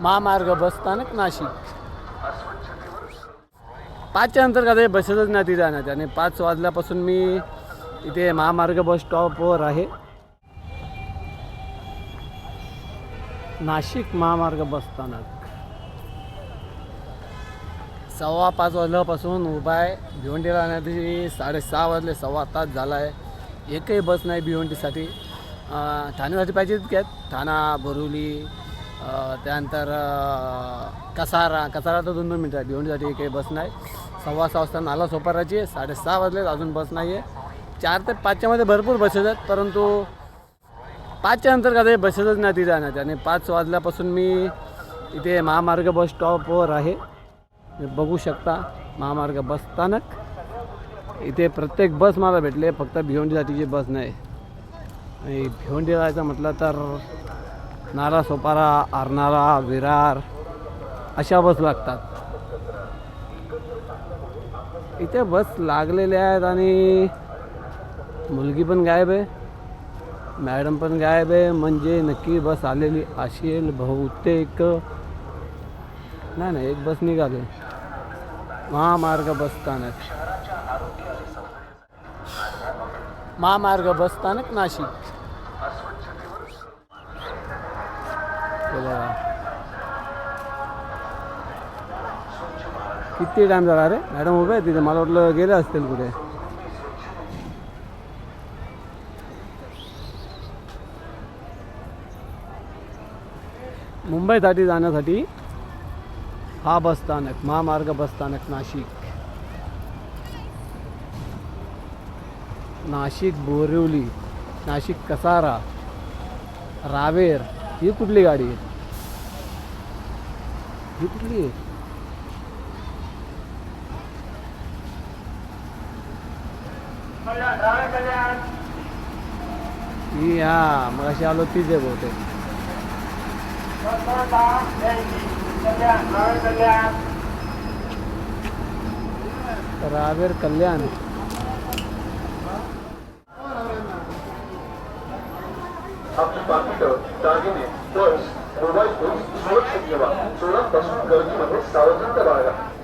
महामार्ग बसस्थानक नाशिक. पाचच्या नंतर का ते बसेसच नाही तिथे जाण्यात आणि पाच वाजल्यापासून मी इथे महामार्ग बस स्टॉपवर आहे. नाशिक महामार्ग बसस्थानक सव्वा पाच वाजल्यापासून उभा आहे. भिवंडीला जाण्यासाठी साडेसहा वाजले सव्वा तास झाला आहे एकही बस नाही भिवंडीसाठी. ठाण्यासाठी पाहिजे तितक्यात. ठाणा बोरिवली त्यानंतर कसारा कसारा तर दोन दोन मिनटं आहे. भिवंडीसाठी एकही बस नाही. सव्वा सहा वाजता नाला सोपाराची आहे. साडेसहा वाजले अजून बस नाही आहे. चार ते पाचच्यामध्ये भरपूर बसेस आहेत परंतु पाचच्या नंतर का ते बसेसच नाही तिथे जाण्यात. आणि पाच वाजल्यापासून मी इथे महामार्ग बस स्टॉपवर आहे. बघू शकता महामार्ग बस स्थानक. इथे प्रत्येक बस मला भेटले फक्त भिवंडीसाठीची बस नाही. आणि भिवंडी जायचं म्हटलं तर नारा सोपारा आरनारा विरार अशा बस लागतात. इथे बस लागलेल्या आहेत आणि मुलगी पण गायब आहे मॅडम पण गायब आहे. म्हणजे नक्की बस आलेली असेल बहुतेक. नाही नाही एक बस निघाले. महामार्ग बस स्थानक. महामार्ग बस स्थानक नाशिक. बघा. किती टाइम झाला अरे मॅडम उभे आहे तिथे. मला वाटलं गेले असतील कुठे. मुंबईसाठी जाण्यासाठी हा बस स्थानक महामार्ग बस स्थानक नाशिक. नाशिक बोरिवली नाशिक कसारा रावेर. ही कुठली गाडी आहे? ही कुठली आहे ही हा मग अशी आलो तीच आहे बहुतेक. रावेर कल्याण. आपली पाकिटं दागिने पर्स मोबाईल फोन सुरक्षित ठेवा. चोरांपासून गर्दीमध्ये सावधानता बाळगा.